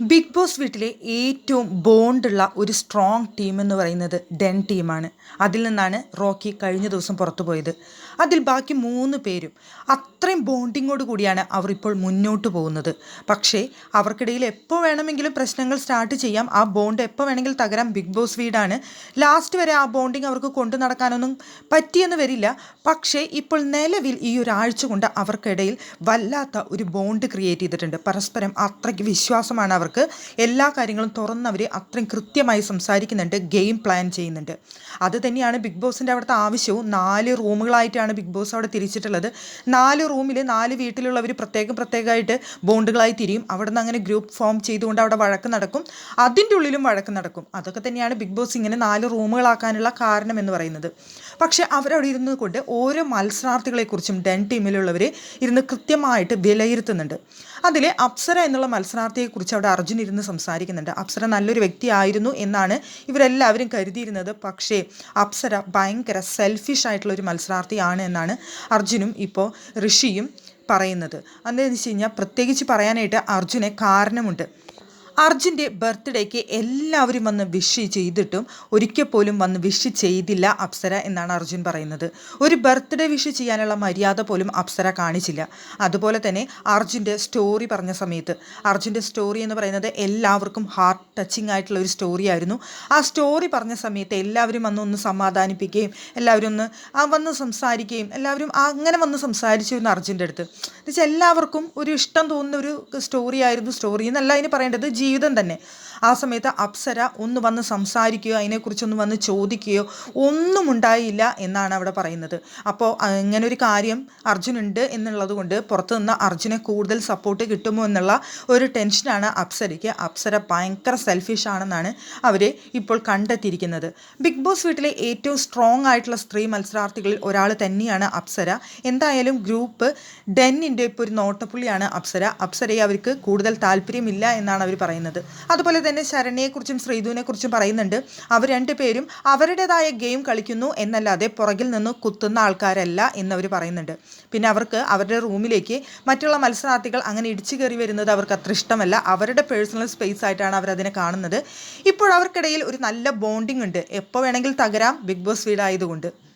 Big boss വീട്ടിലെ ഏറ്റവും ബോണ്ടുള്ള ഒരു സ്ട്രോങ് ടീം എന്ന് പറയുന്നത് ഡെൻ ടീമാണ് അതിൽ നിന്നാണ് റോക്കി കഴിഞ്ഞ ദിവസം പുറത്തു പോയത്. അതിൽ ബാക്കി മൂന്ന് പേരും അത്രയും ബോണ്ടിങ്ങോട് കൂടിയാണ് അവർ ഇപ്പോൾ മുന്നോട്ട് പോകുന്നത്. പക്ഷേ അവർക്കിടയിൽ എപ്പോൾ വേണമെങ്കിലും പ്രശ്നങ്ങൾ സ്റ്റാർട്ട് ചെയ്യാം. ആ ബോണ്ട് എപ്പോൾ വേണമെങ്കിലും തകരാം. ബിഗ് ബോസ് വീടാണ്. ലാസ്റ്റ് വരെ ആ ബോണ്ടിങ് അവർക്ക് കൊണ്ടു നടക്കാനൊന്നും പറ്റിയെന്ന് വരില്ല. പക്ഷേ ഇപ്പോൾ നിലവിൽ ഈ ഒരാഴ്ച കൊണ്ട് അവർക്കിടയിൽ വല്ലാത്ത ഒരു ബോണ്ട് ക്രിയേറ്റ് ചെയ്തിട്ടുണ്ട്. പരസ്പരം അത്രയ്ക്ക് വിശ്വാസമാണ് അവർക്ക് എല്ലാ കാര്യങ്ങളും തുറന്നവർ അത്രയും കൃത്യമായി സംസാരിക്കുന്നുണ്ട് ഗെയിം പ്ലാൻ ചെയ്യുന്നുണ്ട്. അത് തന്നെയാണ് ബിഗ് ബോസിന്റെ അവിടുത്തെ ആവശ്യവും. നാല് റൂമുകളായിട്ടാണ് ബിഗ് ബോസ് അവിടെ തിരിച്ചിട്ടുള്ളത്. നാല് റൂമിൽ നാല് വീട്ടിലുള്ളവർ പ്രത്യേകം പ്രത്യേകമായിട്ട് ബോണ്ടുകളായി തിരിയും. അവിടെ നിന്ന് അങ്ങനെ ഗ്രൂപ്പ് ഫോം ചെയ്തുകൊണ്ട് അവിടെ വഴക്ക് നടക്കും. അതിന്റെ ഉള്ളിലും വഴക്ക് നടക്കും. അതൊക്കെ തന്നെയാണ് ബിഗ് ബോസ് ഇങ്ങനെ നാല് റൂമുകളാക്കാനുള്ള കാരണം എന്ന് പറയുന്നത്. പക്ഷേ അവരവിടെ ഇരുന്നത് കൊണ്ട് ഓരോ മത്സരാർത്ഥികളെക്കുറിച്ചും ഡെൻ ടീമിലുള്ളവർ ഇരുന്ന് കൃത്യമായിട്ട് വിലയിരുത്തുന്നുണ്ട്. അതിൽ അപ്സര എന്നുള്ള മത്സരാർത്ഥിയെക്കുറിച്ച് അവിടെ അർജുൻ ഇരുന്ന് സംസാരിക്കുന്നുണ്ട്. അപ്സര നല്ലൊരു വ്യക്തിയായിരുന്നു എന്നാണ് ഇവരെല്ലാവരും കരുതിയിരുന്നത്. പക്ഷേ അപ്സര ഭയങ്കര സെൽഫിഷ് ആയിട്ടുള്ള ഒരു മത്സരാർത്ഥിയാണ് എന്നാണ് അർജുനും ഇപ്പോൾ ഋഷിയും പറയുന്നത്. അതെന്ന് വെച്ച് കഴിഞ്ഞാൽ പ്രത്യേകിച്ച് പറയാനായിട്ട് അർജുനെ കാരണമുണ്ട്. അർജുന്റെ ബർത്ത്ഡേക്ക് എല്ലാവരും വന്ന് വിഷ് ചെയ്തിട്ടും ഒരിക്കൽ പോലും വന്ന് വിഷ് ചെയ്തില്ല അപ്സര എന്നാണ് അർജുൻ പറയുന്നത്. ഒരു ബർത്ത്ഡേ വിഷ് ചെയ്യാനുള്ള മര്യാദ പോലും അപ്സര കാണിച്ചില്ല. അതുപോലെ തന്നെ അർജുന്റെ സ്റ്റോറി പറഞ്ഞ സമയത്ത് അർജുന്റെ സ്റ്റോറി എന്ന് പറയുന്നത് എല്ലാവർക്കും ഹാർട്ട് ടച്ചിങ് ആയിട്ടുള്ള ഒരു സ്റ്റോറി ആയിരുന്നു. ആ സ്റ്റോറി പറഞ്ഞ സമയത്ത് എല്ലാവരും വന്ന് ഒന്ന് സമാധാനിപ്പിക്കുകയും എല്ലാവരും ഒന്ന് വന്ന് സംസാരിക്കുകയും എല്ലാവരും അങ്ങനെ വന്ന് സംസാരിച്ചു എന്ന് അർജുന്റെ അടുത്ത്. എന്നുവെച്ചാൽ എല്ലാവർക്കും ഒരു ഇഷ്ടം തോന്നുന്ന ഒരു സ്റ്റോറി ആയിരുന്നു സ്റ്റോറി എന്നല്ല അതിന് പറയേണ്ടത് ജീവിതം തന്നെ. ആ സമയത്ത് അപ്സര ഒന്ന് വന്ന് സംസാരിക്കുകയോ അതിനെക്കുറിച്ചൊന്ന് വന്ന് ചോദിക്കുകയോ ഒന്നും ഉണ്ടായില്ല എന്നാണ് അവിടെ പറയുന്നത്. അപ്പോൾ ഇങ്ങനൊരു കാര്യം അർജുനുണ്ട് എന്നുള്ളത് കൊണ്ട് പുറത്തു നിന്ന് അർജുനെ കൂടുതൽ സപ്പോർട്ട് കിട്ടുമോ എന്നുള്ള ഒരു ടെൻഷനാണ് അപ്സരയ്ക്ക്. അപ്സര ഭയങ്കര സെൽഫിഷ് ആണെന്നാണ് അവർ ഇപ്പോൾ കണ്ടെത്തിയിരിക്കുന്നത്. ബിഗ് ബോസ് വീട്ടിലെ ഏറ്റവും സ്ട്രോങ് ആയിട്ടുള്ള സ്ത്രീ മത്സരാർത്ഥികളിൽ ഒരാൾ തന്നെയാണ് അപ്സര. എന്തായാലും ഗ്രൂപ്പ് ഡെന്നിന്റെ ഇപ്പോൾ ഒരു നോട്ടപ്പുള്ളിയാണ് അപ്സര. അപ്സരയെ അവർക്ക് കൂടുതൽ താല്പര്യമില്ല എന്നാണ് അവർ പറയുന്നത്. അതുപോലെ തന്നെ ശരണ്യെക്കുറിച്ചും ശ്രീധുവിനെക്കുറിച്ചും പറയുന്നുണ്ട് അവർ രണ്ടുപേരും അവരുടേതായ ഗെയിം കളിക്കുന്നു എന്നല്ലാതെ പുറകിൽ നിന്ന് കുത്തുന്ന ആൾക്കാരല്ല എന്നവർ പറയുന്നുണ്ട്. പിന്നെ അവർക്ക് അവരുടെ റൂമിലേക്ക് മറ്റുള്ള മത്സരാർത്ഥികൾ അങ്ങനെ ഇടിച്ചു കയറി വരുന്നത് അവർക്ക് അത്ര ഇഷ്ടമല്ല. അവരുടെ പേഴ്സണൽ സ്പേസ് ആയിട്ടാണ് അവരതിനെ കാണുന്നത്. ഇപ്പോൾ അവർക്കിടയിൽ ഒരു നല്ല ബോണ്ടിങ് ഉണ്ട്. എപ്പോൾ വേണമെങ്കിൽ തകരാം. Big boss വീടായതുകൊണ്ട്.